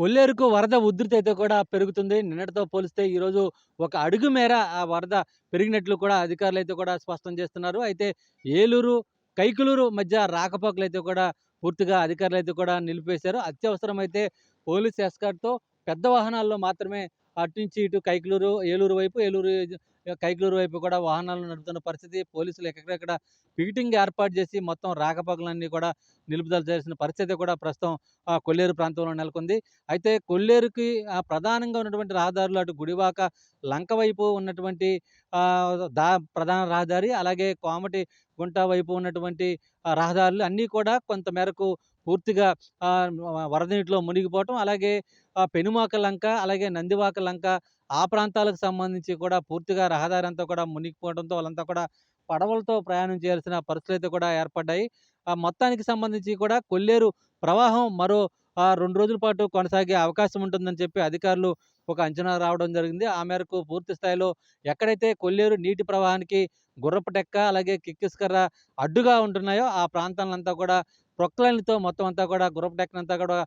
కొల్లేరుకు వరద ఉధృతి అయితే కూడా పెరుగుతుంది. నిన్నటితో పోలిస్తే ఈరోజు ఒక అడుగు మేర ఆ వరద పెరిగినట్లు కూడా అధికారులు అయితే కూడా స్పష్టం చేస్తున్నారు. అయితే ఏలూరు, కైకలూరు మధ్య రాకపోకలు అయితే కూడా పూర్తిగా అధికారులు అయితే కూడా నిలిపేశారు. అత్యవసరమైతే పోలీస్ ఎస్కార్ట్‌తో పెద్ద వాహనాల్లో మాత్రమే అటు నుంచి ఇటు కైకలూరు, ఏలూరు వైపు, ఏలూరు కైకలూరు వైపు కూడా వాహనాలు నడుపుతున్న పరిస్థితి. పోలీసులు ఎక్కడెక్కడ పికెటింగ్ ఏర్పాటు చేసి మొత్తం రాకపోకలన్నీ కూడా నిలుపుదల చేసిన పరిస్థితి కూడా ప్రస్తుతం ఆ కొల్లేరు ప్రాంతంలో నెలకొంది. అయితే కొల్లేరుకి ప్రధానంగా ఉన్నటువంటి రహదారులు అటు గుడివాక, లంక వైపు ఉన్నటువంటి దా ప్రధాన రహదారి అలాగే కోమటి గుంట వైపు ఉన్నటువంటి రహదారులు అన్నీ కూడా కొంత మేరకు పూర్తిగా వరద నీటిలో మునిగిపోవటం అలాగే పెనుమాక లంక, అలాగే నందివాక లంక ఆ ప్రాంతాలకు సంబంధించి కూడా పూర్తిగా రహదారి అంతా కూడా మునిగిపోవడంతో వాళ్ళంతా కూడా పడవలతో ప్రయాణం చేయాల్సిన పరిస్థితులైతే కూడా ఏర్పడ్డాయి. ఆ మొత్తానికి సంబంధించి కూడా కొల్లేరు ప్రవాహం మరో రెండు రోజుల పాటు కొనసాగే అవకాశం ఉంటుందని చెప్పి అధికారులు ఒక అంచనా రావడం జరిగింది. ఆ మేరకు పూర్తి స్థాయిలో ఎక్కడైతే కొల్లేరు నీటి ప్రవాహానికి గుర్రపుటెక్క అలాగే కిక్కిస్కర్ర అడ్డుగా ఉంటున్నాయో ఆ ప్రాంతాలంతా కూడా ప్రొక్లైన్‌లతో మొత్తం అంతా కూడా గురప డెక్కన్ అంతా కూడా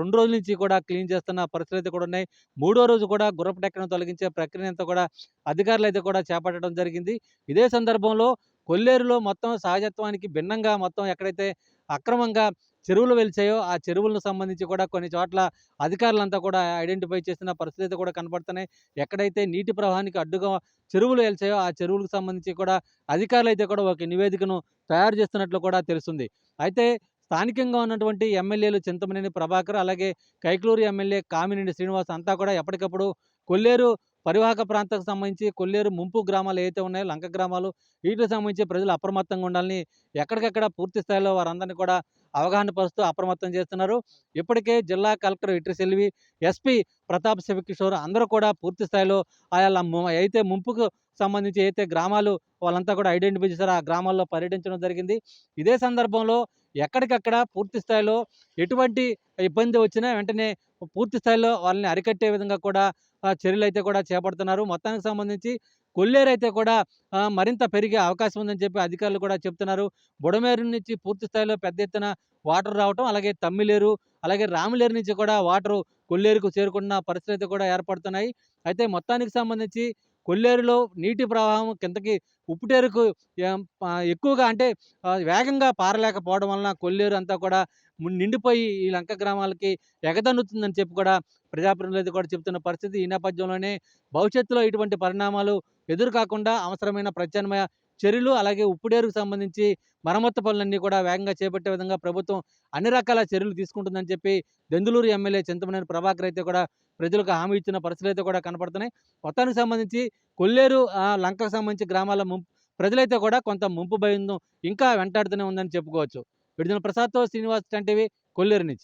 రెండు రోజుల నుంచి కూడా క్లీన్ చేస్తున్న పరిస్థితులైతే కూడా ఉన్నాయి. మూడో రోజు కూడా గుర్రపు డెక్కను తొలగించే ప్రక్రియనంతా కూడా అధికారులైతే కూడా చేపట్టడం జరిగింది. ఇదే సందర్భంలో కొల్లేరులో మొత్తం సహజత్వానికి భిన్నంగా మొత్తం ఎక్కడైతే అక్రమంగా చెరువులు వెలిచాయో ఆ చెరువులకు సంబంధించి కూడా కొన్ని చోట్ల అధికారులంతా కూడా ఐడెంటిఫై చేసిన పరిస్థితులైతే కూడా కనపడుతున్నాయి. ఎక్కడైతే నీటి ప్రవాహానికి అడ్డుగా చెరువులు వెలిచాయో ఆ చెరువులకు సంబంధించి కూడా అధికారులైతే కూడా ఒక నివేదికను తయారు చేస్తున్నట్లు కూడా తెలుస్తుంది. అయితే స్థానికంగా ఉన్నటువంటి ఎమ్మెల్యేలు చింతమనేని ప్రభాకర్, అలాగే కైకలూరు ఎమ్మెల్యే కామినేని శ్రీనివాస్ అంతా కూడా ఎప్పటికప్పుడు కొల్లేరు పరివాహక ప్రాంతాలకు సంబంధించి కొల్లేరు ముంపు గ్రామాలు ఏవైతే ఉన్నాయో లంక గ్రామాలు వీటికి సంబంధించి ప్రజలు అప్రమత్తంగా ఉండాలని ఎక్కడికక్కడ పూర్తి స్థాయిలో వారందరినీ కూడా అవగాహన పరుస్తూ అప్రమత్తం చేస్తున్నారు. ఇప్పటికే జిల్లా కలెక్టర్ ఇట్రి సెల్వి, ఎస్పీ ప్రతాప్ శివకిషోర్ అందరూ కూడా పూర్తి స్థాయిలో ఆయా అయితే ముంపుకు సంబంధించి అయితే గ్రామాలు వాళ్ళంతా కూడా ఐడెంటిఫై చేశారు ఆ గ్రామాల్లో పర్యటించడం జరిగింది. ఇదే సందర్భంలో ఎక్కడికక్కడ పూర్తి స్థాయిలో ఎటువంటి ఇబ్బంది వచ్చినా వెంటనే పూర్తి స్థాయిలో వాళ్ళని అరికట్టే విధంగా కూడా చర్యలు అయితే కూడా చేపడుతున్నారు. మొత్తానికి సంబంధించి కొల్లేరు అయితే కూడా మరింత పెరిగే అవకాశం ఉందని చెప్పి అధికారులు కూడా చెప్తున్నారు. బుడమేరు నుంచి పూర్తి స్థాయిలో పెద్ద ఎత్తున వాటర్ రావటం, అలాగే తమ్మిలేరు, అలాగే రాములేరు నుంచి కూడా వాటరు కొల్లేరుకు చేరుకున్న పరిస్థితులైతే కూడా ఏర్పడుతున్నాయి. అయితే మొత్తానికి సంబంధించి కొల్లేరులో నీటి ప్రవాహం కిందకి ఉప్పుటేరుకు ఎక్కువగా అంటే వేగంగా పారలేకపోవడం వలన కొల్లేరు అంతా కూడా నిండిపోయి ఈ లంక గ్రామాలకి ఎగదన్నుతుందని చెప్పి కూడా ప్రజాప్రతినిధులు కూడా చెప్తున్న పరిస్థితి. ఈ నేపథ్యంలోనే భవిష్యత్తులో ఇటువంటి పరిణామాలు ఎదురు కాకుండా అవసరమైన ప్రత్యామ్నాయ చర్యలు, అలాగే ఉప్పుడేరుకు సంబంధించి మరమ్మత్తు పనులన్నీ కూడా వేగంగా చేపట్టే విధంగా ప్రభుత్వం అన్ని రకాల చర్యలు తీసుకుంటుందని చెప్పి దెందులూరు ఎమ్మెల్యే చింతమనేని ప్రభాకర్ అయితే కూడా ప్రజలకు హామీ ఇచ్చిన పరిస్థితులైతే కూడా కనపడుతున్నాయి. మొత్తానికి సంబంధించి కొల్లేరు లంకకు సంబంధించి గ్రామాల ముంపు ప్రజలైతే కూడా కొంత ముంపు భయం ఇంకా వెంటాడుతూనే ఉందని చెప్పుకోవచ్చు. విడుదల ప్రసాద్‌తో శ్రీనివాస్, టెన్ టీవీ కొల్లేరు నుంచి.